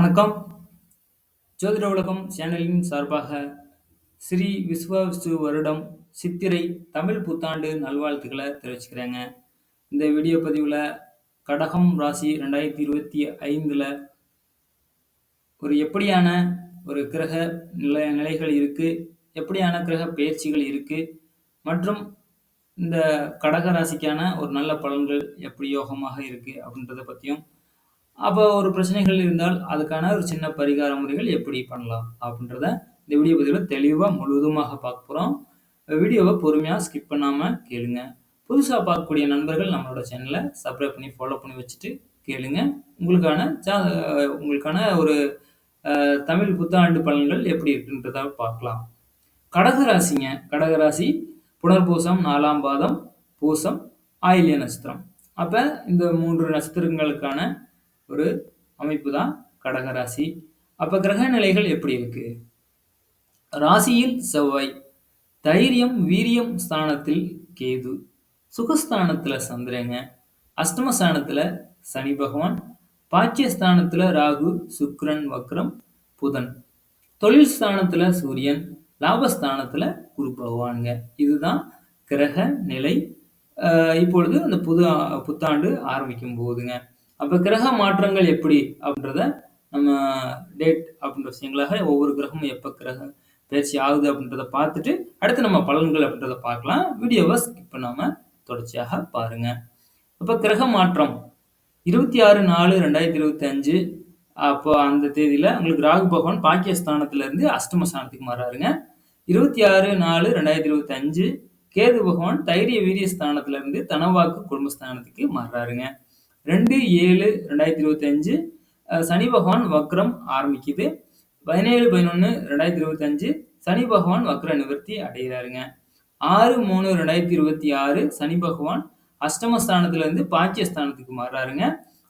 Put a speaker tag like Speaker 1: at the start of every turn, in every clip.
Speaker 1: வணக்கம். ஜோதிட உலகம் சேனலின் சார்பாக ஸ்ரீ விஸ்வாவிசு வருடம் சித்திரை தமிழ் புத்தாண்டு நல்வாழ்த்துக்களை தெரிவிச்சுக்கிறேங்க. இந்த வீடியோ பதிவில் கடகம் ராசி ரெண்டாயிரத்தி இருபத்தி ஐந்தில் ஒரு எப்படியான ஒரு கிரக நிலை நிலைகள் இருக்குது எப்படியான கிரக பயிற்சிகள் இருக்குது மற்றும் இந்த கடக ராசிக்கான ஒரு நல்ல பலன்கள் எப்படி யோகமாக இருக்குது அப்படின்றத பற்றியும் அப்போ ஒரு பிரச்சனைகள் இருந்தால் அதுக்கான ஒரு சின்ன பரிகார முறைகள் எப்படி பண்ணலாம் அப்படின்றத இந்த வீடியோ பதிவில் தெளிவாக முழுவதுமாக பார்க்க போகிறோம் வீடியோவை பொறுமையாக ஸ்கிப் பண்ணாமல் கேளுங்க. புதுசாக பார்க்கக்கூடிய நண்பர்கள் நம்மளோட சேனலை சப்ஸ்கிரைப் பண்ணி ஃபாலோ பண்ணி வச்சுட்டு கேளுங்க. உங்களுக்கான சா உங்களுக்கான ஒரு தமிழ் புத்தாண்டு பலன்கள் எப்படி இருக்குன்றத பார்க்கலாம். கடகராசிங்க கடகராசி புனர்பூசம் நாலாம் பாதம் பூசம் ஆயிலிய நட்சத்திரம். அப்போ இந்த மூன்று நட்சத்திரங்களுக்கான ஒரு அமைப்பு தான் கடகராசி. அப்போ கிரக நிலைகள் எப்படி இருக்கு? ராசியில் செவ்வாய் தைரியம் வீரியம் ஸ்தானத்தில் கேது சுகஸ்தானத்தில் சந்திரங்க அஷ்டமஸ்தானத்தில் சனி பகவான் பாக்கியஸ்தானத்தில் ராகு சுக்ரன் வக்ரம் புதன் தொழில் ஸ்தானத்தில் சூரியன் லாபஸ்தானத்தில் குரு பகவானுங்க. இதுதான் கிரக நிலை. இப்பொழுது அந்த புது புத்தாண்டு ஆரம்பிக்கும் போதுங்க. அப்போ கிரக மாற்றங்கள் எப்படி அப்படின்றத நம்ம டேட் அப்படின்ற விஷயங்களாக ஒவ்வொரு கிரகமும் எப்போ கிரக பயிற்சி ஆகுது அப்படின்றத பார்த்துட்டு அடுத்து நம்ம பலன்கள் அப்படின்றத பார்க்கலாம். வீடியோவை ஸ்கிப் பண்ணாமல் தொடர்ச்சியாக பாருங்க. அப்போ கிரக மாற்றம். இருபத்தி ஆறு நாலு ரெண்டாயிரத்தி இருபத்தி அஞ்சு அப்போ அந்த தேதியில் உங்களுக்கு ராகு பகவான் பாக்கியஸ்தானத்துலேருந்து அஷ்டமஸ்தானத்துக்கு மாறாருங்க. இருபத்தி ஆறு நாலு ரெண்டாயிரத்தி இருபத்தி அஞ்சு கேது பகவான் தைரிய வீரிய ஸ்தானத்துலேருந்து தனவாக்கு குடும்பஸ்தானத்துக்கு மாறாருங்க ரெண்டு ஏழு ரெண்டாயிரத்தி இருபத்தி அஞ்சு சனி பகவான் வக்ரம் ஆரம்பிக்குது. பதினேழு பதினொன்று ரெண்டாயிரத்தி இருபத்தி அஞ்சு சனி பகவான் வக்ர நிவர்த்தி அடைகிறாருங்க. ஆறு மூணு ரெண்டாயிரத்தி இருபத்தி ஆறு சனி பகவான் அஷ்டமஸ்தானத்துல இருந்து பாக்கியஸ்தானத்துக்கு மாறுறாருங்க.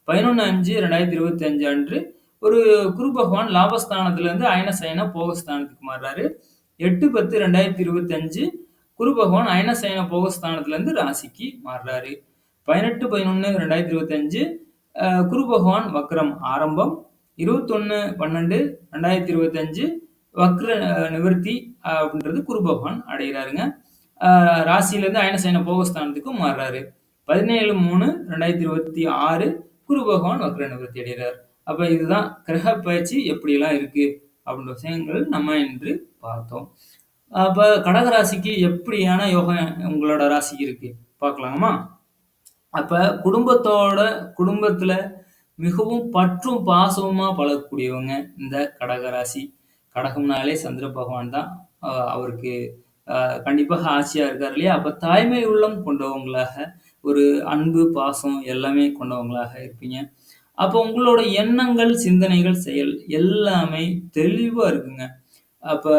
Speaker 1: பதினொன்று அஞ்சு ரெண்டாயிரத்தி இருபத்தி அஞ்சு அன்று ஒரு குரு பகவான் லாபஸ்தானத்துல இருந்து அயனசயன போகஸ்தானத்துக்கு மாறுறாரு. எட்டு பத்து ரெண்டாயிரத்தி இருபத்தி அஞ்சு குரு பகவான் அயனசயன போகஸ்தானத்துல இருந்து ராசிக்கு மாறுறாரு. பதினெட்டு பதினொன்று ரெண்டாயிரத்தி இருபத்தஞ்சு குரு பகவான் வக்ரம் ஆரம்பம். இருபத்தொன்று பன்னெண்டு ரெண்டாயிரத்தி இருபத்தஞ்சு வக்ர நிவர்த்தி அப்படின்றது குரு பகவான் அடைகிறாருங்க. ராசியிலேருந்து அயனசைன போகஸ்தானத்துக்கும் மாறுறாரு. பதினேழு மூணு ரெண்டாயிரத்தி இருபத்தி ஆறு குரு பகவான் வக்ர நிவர்த்தி அடைகிறார். அப்போ இதுதான் கிரக பயிற்சி எப்படியெல்லாம் இருக்குது அப்படின்ற விஷயங்கள் நம்ம இன்று பார்த்தோம். அப்போ கடகராசிக்கு எப்படியான யோகம் உங்களோட ராசிக்கு இருக்குது பார்க்கலாமா? அப்போ குடும்பத்தோட குடும்பத்தில் மிகவும் பற்றும் பாசமாக பழகக்கூடியவங்க இந்த கடகராசி. கடகம்னாலே சந்திர பகவான் தான். அவருக்கு கண்டிப்பாக ஆசையாக இருக்கார் இல்லையா? அப்போ தாய்மை உள்ளம் கொண்டவங்களாக ஒரு அன்பு பாசம் எல்லாமே கொண்டவங்களாக இருப்பீங்க. அப்போ உங்களோட எண்ணங்கள் சிந்தனைகள் செயல் எல்லாமே தெளிவாக இருக்குங்க. அப்போ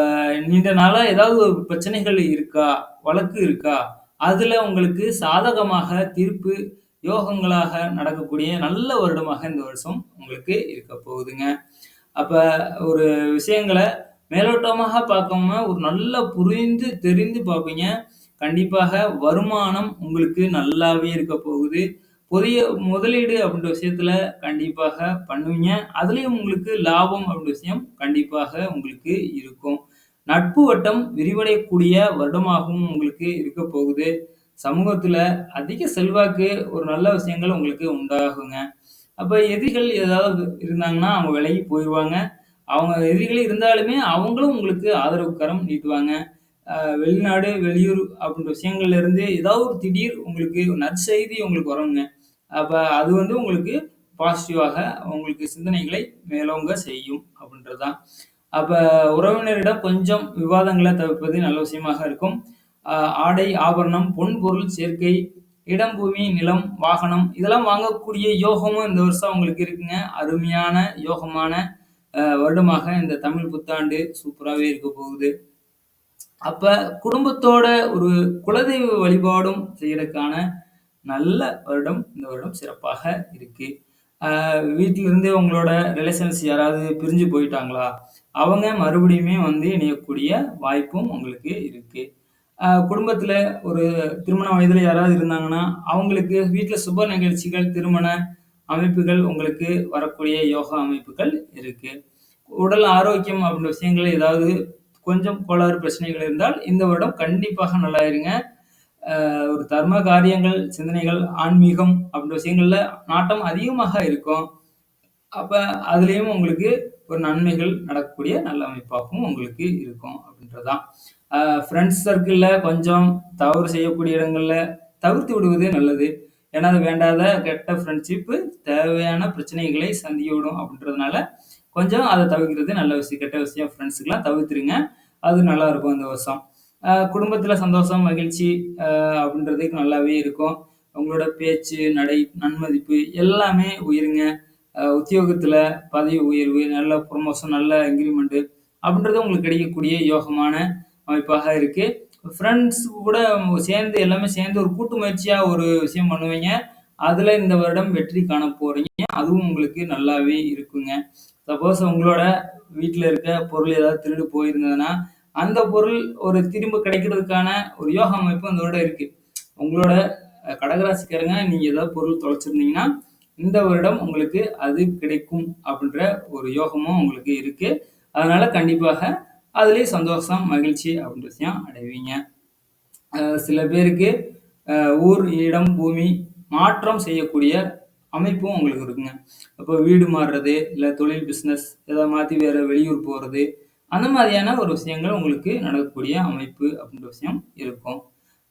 Speaker 1: நீண்ட நாளாக ஏதாவது ஒரு பிரச்சனைகள் இருக்கா? வழக்கு இருக்கா? அதில் உங்களுக்கு சாதகமாக தீர்ப்பு யோகங்களாக நடக்கக்கூடிய நல்ல வருடமாக இந்த வருஷம் உங்களுக்கு இருக்க போகுதுங்க. அப்போ ஒரு விஷயங்களை மேலோட்டமாக பார்க்காம ஒரு நல்ல புரிந்து தெரிந்து பார்ப்பீங்க. கண்டிப்பாக வருமானம் உங்களுக்கு நல்லாவே இருக்க போகுது. புதிய முதலீடு அப்படின்ற விஷயத்துல கண்டிப்பாக பண்ணுவீங்க. அதுலேயும் உங்களுக்கு லாபம் அப்படின்ற விஷயம் கண்டிப்பாக உங்களுக்கு இருக்கும். நட்பு வட்டம் விரிவடையக்கூடிய வருடமாகவும் உங்களுக்கு இருக்க போகுது. சமூகத்துல அதிக செல்வாக்கு ஒரு நல்ல விஷயங்கள் உங்களுக்கு உண்டாகுங்க. அப்ப எதிரிகள் ஏதாவது இருந்தாங்கன்னா அவங்க விலகி போயிடுவாங்க அவங்க எதிரிகள் இருந்தாலுமே அவங்களும் உங்களுக்கு ஆதரவு கரம் நீட்டுவாங்க. வெளிநாடு வெளியூர் அப்படின்ற விஷயங்கள்ல இருந்து ஏதாவது ஒரு திடீர் உங்களுக்கு நற்செய்தி உங்களுக்கு வருங்க. அப்ப அது வந்து உங்களுக்கு பாசிட்டிவாக உங்களுக்கு சிந்தனைகளை மேலோங்க செய்யும் அப்படின்றதுதான். அப்போ உறவினரிடம் கொஞ்சம் விவாதங்களை தவிர்ப்பது நல்ல விஷயமாக இருக்கும். ஆடை ஆபரணம் பொன் பொருள் சேர்க்கை இடம் பூமி நிலம் வாகனம் இதெல்லாம் வாங்கக்கூடிய யோகமும் இந்த வருஷம் உங்களுக்கு இருக்குங்க. அருமையான யோகமான வருடமாக இந்த தமிழ் புத்தாண்டு சூப்பராகவே இருக்க போகுது. அப்போ குடும்பத்தோட ஒரு குலதெய்வ வழிபாடும் செய்யறதுக்கான நல்ல வருடம் இந்த வருடம் சிறப்பாக இருக்கு. வீட்டிலிருந்தே உங்களோட ரிலேஷன்ஸ் யாராவது பிரிஞ்சு போயிட்டாங்களா? அவங்க மறுபடியுமே வந்து இணையக்கூடிய வாய்ப்பும் உங்களுக்கு இருக்கு. குடும்பத்தில் ஒரு திருமண வயதில் யாராவது இருந்தாங்கன்னா அவங்களுக்கு வீட்டில் சுப நிகழ்ச்சிகள் திருமண அமைப்புகள் உங்களுக்கு வரக்கூடிய யோகா அமைப்புகள் இருக்கு. உடல் ஆரோக்கியம் அப்படின்ற விஷயங்கள் ஏதாவது கொஞ்சம் கோளாறு பிரச்சனைகள் இருந்தால் இந்த வருடம் கண்டிப்பாக நல்லா இருங்க. ஒரு தர்ம காரியங்கள் சிந்தனைகள் ஆன்மீகம் அப்படின்ற விஷயங்களில் நாட்டம் அதிகமாக இருக்கும். அப்போ அதுலேயும் உங்களுக்கு ஒரு நன்மைகள் நடக்கக்கூடிய நல்ல அமைப்பாகவும் உங்களுக்கு இருக்கும் அப்படின்றதுதான். ஃப்ரெண்ட்ஸ் சர்க்கிளில் கொஞ்சம் தவறு செய்யக்கூடிய இடங்களில் தவிர்த்து விடுவது நல்லது. ஏன்னா அது வேண்டாத கெட்ட ஃப்ரெண்ட்ஷிப்பு தேவையான பிரச்சனைகளை சந்திக்க விடும் அப்படின்றதுனால கொஞ்சம் அதை தவிர்க்கிறது நல்ல விஷயம். கெட்ட விஷயம் ஃப்ரெண்ட்ஸுக்கெல்லாம் தவிர்த்துருங்க. அது நல்லா இருக்கும் இந்த வருஷம். குடும்பத்தில் சந்தோஷம் மகிழ்ச்சி அப்படின்றதுக்கு நல்லாவே இருக்கும். உங்களோட பேச்சு நடை நன்மதிப்பு எல்லாமே உயிருங்க. உத்தியோகத்தில் பதவி உயர்வு நல்ல ப்ரொமோஷன் நல்ல இன்க்ரிமெண்ட்டு அப்படின்றது உங்களுக்கு கிடைக்கக்கூடிய யோகமான அமைப்பாக இருக்குது ஃப்ரெண்ட்ஸ் கூட சேர்ந்து எல்லாமே சேர்ந்து ஒரு கூட்டு முயற்சியாக ஒரு விஷயம் பண்ணுவீங்க. அதில் இந்த வருடம் வெற்றி காண போகிறீங்க அதுவும் உங்களுக்கு நல்லாவே இருக்குங்க. சப்போஸ் உங்களோட வீட்டில் இருக்க பொருள் ஏதாவது திருடு போயிருந்ததுன்னா அந்த பொருள் ஒரு திரும்ப கிடைக்கிறதுக்கான ஒரு யோகா அமைப்பு அந்த வருடம் இருக்குது உங்களோட கடகராசிக்காரங்க நீங்கள் ஏதாவது பொருள் தொலைச்சிருந்தீங்கன்னா இந்த வருடம் உங்களுக்கு அது கிடைக்கும் அப்படின்ற ஒரு யோகமும் உங்களுக்கு இருக்கு. அதனால கண்டிப்பாக அதுலேயே சந்தோஷம் மகிழ்ச்சி அப்படின்ற விஷயம் அடைவீங்க. சில பேருக்கு ஊர் இடம் பூமி மாற்றம் செய்யக்கூடிய அமைப்பும் உங்களுக்கு இருக்குங்க. இப்போ வீடு மாறுறது இல்லை தொழில் பிஸ்னஸ் எதை மாற்றி வேற வெளியூர் போகிறது அந்த மாதிரியான ஒரு விஷயங்கள் உங்களுக்கு நடக்கக்கூடிய அமைப்பு அப்படின்ற விஷயம் இருக்கும்.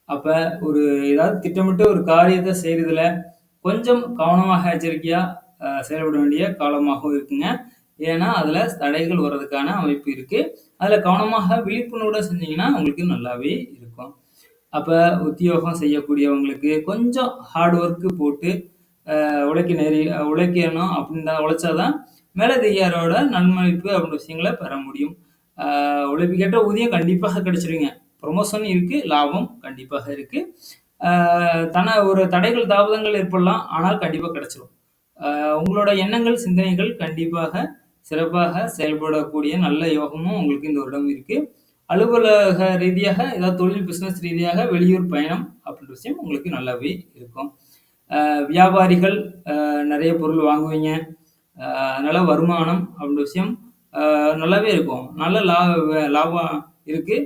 Speaker 1: அப்போ ஒரு ஏதாவது திட்டமிட்டு ஒரு காரியத்தை செய்கிறதுல கொஞ்சம் கவனமாக எச்சரிக்கையாக செயல்பட வேண்டிய காலமாகவும் இருக்குங்க. ஏன்னா அதில் தடைகள் வர்றதுக்கான அமைப்பு இருக்குது அதில் கவனமாக விழிப்புணர்வோடு செஞ்சீங்கன்னா உங்களுக்கு நல்லாவே இருக்கும். அப்போ உத்தியோகம் செய்யக்கூடியவங்களுக்கு கொஞ்சம் ஹார்ட் ஒர்க்கு போட்டு உழைக்க நெறி உழைக்கணும் அப்படின்னு தான் உழைச்சாதான் மேலதிகாரோட நன்மதிப்பு அப்படின்ற விஷயங்களை பெற முடியும். உழைப்பு உழைப்புக்கேற்ற ஊதியம் கண்டிப்பாக கிடைச்சிருங்க. ப்ரொமோஷன் இருக்குது லாபம் கண்டிப்பாக இருக்குது தன ஒரு தடைகள் தாமதங்கள் ஏற்படலாம் ஆனால் கண்டிப்பாக கிடைச்சிடும் உங்களோட எண்ணங்கள் சிந்தனைகள் கண்டிப்பாக சிறப்பாக செயல்படக்கூடிய நல்ல யோகமும் உங்களுக்கு இந்த வருடம் இருக்கு. அலுவலக ரீதியாக ஏதாவது தொழில் பிஸ்னஸ் ரீதியாக வெளியூர் பயணம் அப்படின்ற விஷயம் உங்களுக்கு நல்லாவே இருக்கும். வியாபாரிகள் நிறைய பொருள் வாங்குவீங்க. அதனால் வருமானம் அப்படின்ற விஷயம் நல்லாவே இருக்கும். நல்ல லாப லாபம் இருக்கு.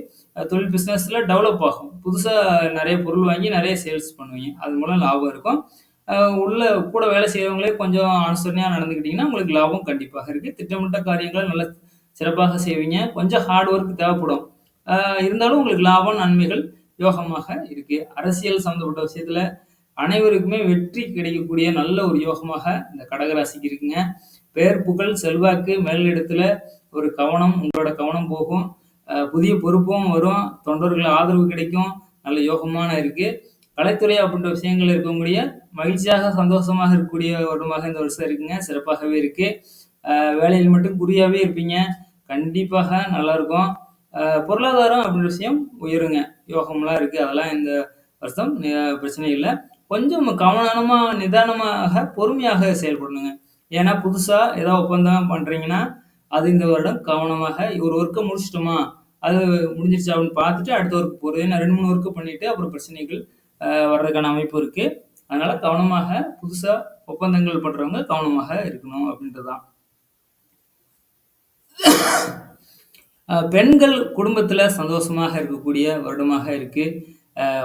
Speaker 1: தொழில் பிஸ்னஸ்ல டெவலப் ஆகும். புதுசாக நிறைய பொருள் வாங்கி நிறைய சேல்ஸ் பண்ணுவீங்க. அது மூலம் லாபம் இருக்கும். உள்ள கூட வேலை செய்கிறவங்களே கொஞ்சம் அனுசரணையாக நடந்துக்கிட்டிங்கன்னா உங்களுக்கு லாபம் கண்டிப்பாக இருக்குது திட்டமிட்ட காரியங்களை நல்ல சிறப்பாக செய்வீங்க. கொஞ்சம் ஹார்ட் ஒர்க் தேவைப்படும். இருந்தாலும் உங்களுக்கு லாபம் நன்மைகள் யோகமாக இருக்கு. அரசியல் சம்மந்தப்பட்ட விஷயத்துல அனைவருக்குமே வெற்றி கிடைக்கக்கூடிய நல்ல ஒரு யோகமாக இந்த கடகராசிக்கு இருக்குங்க. பெயர் புகழ் செல்வாக்கு மேலிடத்துல ஒரு கவனம் உங்களோட கவனம் போகும். புதிய பொறுப்பும் வரும். தொண்டர்கள் ஆதரவு கிடைக்கும். நல்ல யோகமான இருக்குது கலைத்துறை அப்படின்ற விஷயங்கள் இருக்கக்கூடிய மகிழ்ச்சியாக சந்தோஷமாக இருக்கக்கூடிய வருடமாக இந்த வருஷம் இருக்குங்க. சிறப்பாகவே இருக்குது வேலையில் மட்டும் குறியாகவே இருப்பீங்க. கண்டிப்பாக நல்லாயிருக்கும். பொருளாதாரம் அப்படின்ற விஷயம் உயருங்க. யோகம்லாம் இருக்குது அதெல்லாம் இந்த வருஷம் பிரச்சனை இல்லை. கொஞ்சம் கவனமாக நிதானமாக பொறுமையாக செயல்படணுங்க. ஏன்னா புதுசாக ஏதாவது ஒப்பந்தம் பண்ணுறீங்கன்னா அது இந்த வருடம் கவனமாக ஒரு ஒர்க்கை முடிச்சிட்டோமா? அது முடிஞ்சிருச்சு அப்படின்னு பார்த்துட்டு அடுத்த ஒர்க் போகிறது ஏன்னா ரெண்டு மூணு ஒர்க்கு பண்ணிவிட்டு அப்புறம் பிரச்சனைகள் வர்றதுக்கான அமைப்பு இருக்குது அதனால் கவனமாக புதுசாக ஒப்பந்தங்கள் பண்ணுறவங்க கவனமாக இருக்கணும் அப்படின்றது தான் பெண்கள் குடும்பத்தில் சந்தோஷமாக இருக்கக்கூடிய வருடமாக இருக்குது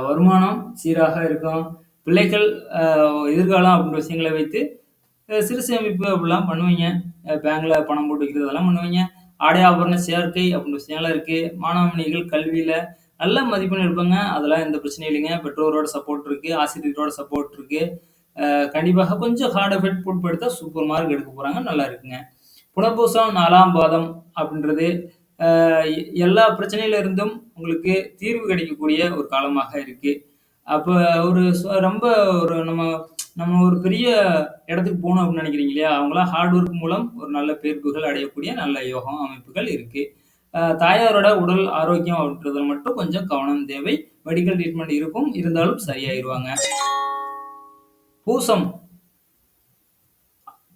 Speaker 1: வருமானம் சீராக இருக்கும். பிள்ளைகள் எதிர்காலம் அப்படின்ற விஷயங்களை வைத்து சிறு சேமிப்பு அப்படிலாம் பண்ணுவீங்க. பேங்க்ல பணம் போட்டு வைக்கிறது அதெல்லாம் பண்ணுவீங்க. ஆடை ஆபரண சேர்க்கை அப்படின்ற விஷயம்லாம் இருக்கு. மாணவமணிகள் கல்வியில நல்ல மதிப்பெண் எடுப்பாங்க. அதெல்லாம் எந்த பிரச்சனையும் இல்லைங்க. பெற்றோரோட சப்போர்ட் இருக்கு. ஆசிரியரோட சப்போர்ட் இருக்கு. அஹ் கண்டிப்பாக கொஞ்சம் ஹார்ட் எஃபெக்ட் போட்டு சூப்பர் மார்க் எடுக்க போறாங்க. நல்லா இருக்குங்க. புனர்பூசம் நாலாம் பாதம் அப்படின்றது எல்லா பிரச்சனையில இருந்தும் உங்களுக்கு தீர்வு கிடைக்கக்கூடிய ஒரு காலமாக இருக்கு. அப்போ ஒரு ச- ரொம்ப ஒரு நம்ம நம்ம ஒரு பெரிய இடத்துக்கு போகணும் அப்படின்னு நினைக்கிறீங்க இல்லையா? அவங்களாம் ஹார்ட் ஒர்க் மூலம் ஒரு நல்ல பேர்ப்புகள் அடையக்கூடிய நல்ல யோகம் அமைப்புகள் இருக்கு. தாயாரோட உடல் ஆரோக்கியம் அப்படின்றதுல மட்டும் கொஞ்சம் கவனம் தேவை. மெடிக்கல் ட்ரீட்மெண்ட் இருக்கும். இருந்தாலும் சரியாயிருவாங்க. பூசம்.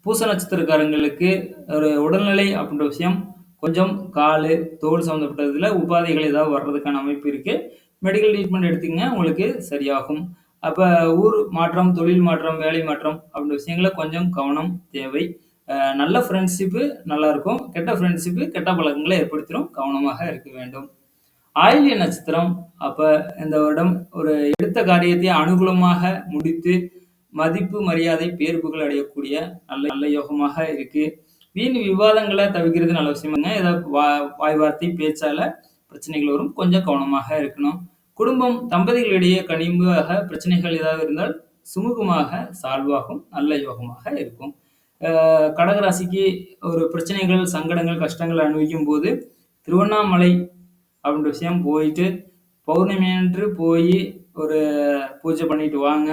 Speaker 1: பூச நட்சத்திரக்காரங்களுக்கு ஒரு உடல்நிலை அப்படின்ற விஷயம் கொஞ்சம் கால் தோல் சம்மந்தப்பட்டதுல உபாதைகள் ஏதாவது வர்றதுக்கான அமைப்பு இருக்கு. மெடிக்கல் ட்ரீட்மெண்ட் எடுத்தீங்கன்னா உங்களுக்கு சரியாகும். அப்போ ஊர் மாற்றம், தொழில் மாற்றம், வேலை மாற்றம் அப்படின்ற விஷயங்கள கொஞ்சம் கவனம் தேவை. நல்ல ஃப்ரெண்ட்ஷிப்பு நல்லா இருக்கும். கெட்ட ஃப்ரெண்ட்ஷிப்பு கெட்ட பழக்கங்களை ஏற்படுத்திடும் கவனமாக இருக்க வேண்டும். ஆயில்ய நட்சத்திரம் அப்போ இந்த வருடம் ஒரு எடுத்த காரியத்தை அனுகூலமாக முடித்து மதிப்பு, மரியாதை, பேர்ப்புகள் அடையக்கூடிய நல்ல நல்ல யோகமாக இருக்குது வீண் விவாதங்களை தவிர்க்கிறது நல்ல விஷயம்ங்க. ஏதாவது வா வாய் வார்த்தை, பேச்சால் பிரச்சனைகள் வரும். கொஞ்சம் கவனமாக இருக்கணும். குடும்பம், தம்பதிகளிடையே கனிமாக பிரச்சனைகள் ஏதாவது இருந்தால் சுமூகமாக சால்வ் ஆகும். நல்ல யோகமாக இருக்கும். கடகராசிக்கு ஒரு பிரச்சனைகள், சங்கடங்கள், கஷ்டங்கள் அனுபவிக்கும்போது திருவண்ணாமலை அப்படின்ற விஷயம் போயிட்டு பௌர்ணமி அன்று போய் ஒரு பூஜை பண்ணிட்டு வாங்க.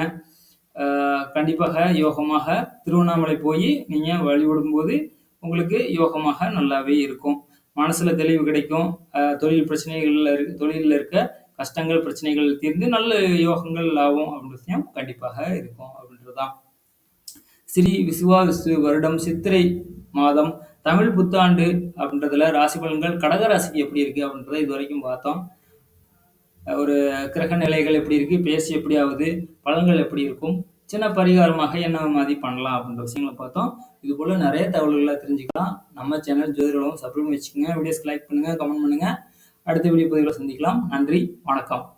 Speaker 1: கண்டிப்பாக யோகமாக திருவண்ணாமலை போய் நீங்கள் வழிபடும் வழிபடும்போது உங்களுக்கு யோகமாக நல்லாவே இருக்கும். மனசில் தெளிவு கிடைக்கும். தொழில் பிரச்சனைகளில் இருக்கு தொழிலில் இருக்க கஷ்டங்கள், பிரச்சனைகள் தீர்ந்து நல்ல யோகங்கள், லாபம் அப்படின்ற விஷயம் கண்டிப்பாக இருக்கும் அப்படின்றது தான். ஸ்ரீ விசுவாவசு வருடம் சித்திரை மாதம் தமிழ் புத்தாண்டு அப்படின்றதுல ராசி பலன்கள் கடக ராசிக்கு எப்படி இருக்கு அப்படின்றத இது வரைக்கும் பார்த்தோம். ஒரு கிரக நிலைகள் எப்படி இருக்கு, பேசி எப்படி ஆகுது, பலன்கள் எப்படி இருக்கும், சின்ன பரிகாரமாக என்ன மாதிரி பண்ணலாம் அப்படின்ற விஷயங்கள பார்த்தோம். இது போல நிறைய தகவல்களை தெரிஞ்சுக்கலாம். நம்ம சேனல் ஜோதிடம் உலகம் சப்ஸ்கிரைப் வச்சுக்கோங்க. வீடியோஸ் லைக் பண்ணுங்க, கமெண்ட் பண்ணுங்க. அடுத்த வீடியோ பதிவில் சந்திக்கலாம். நன்றி, வணக்கம்.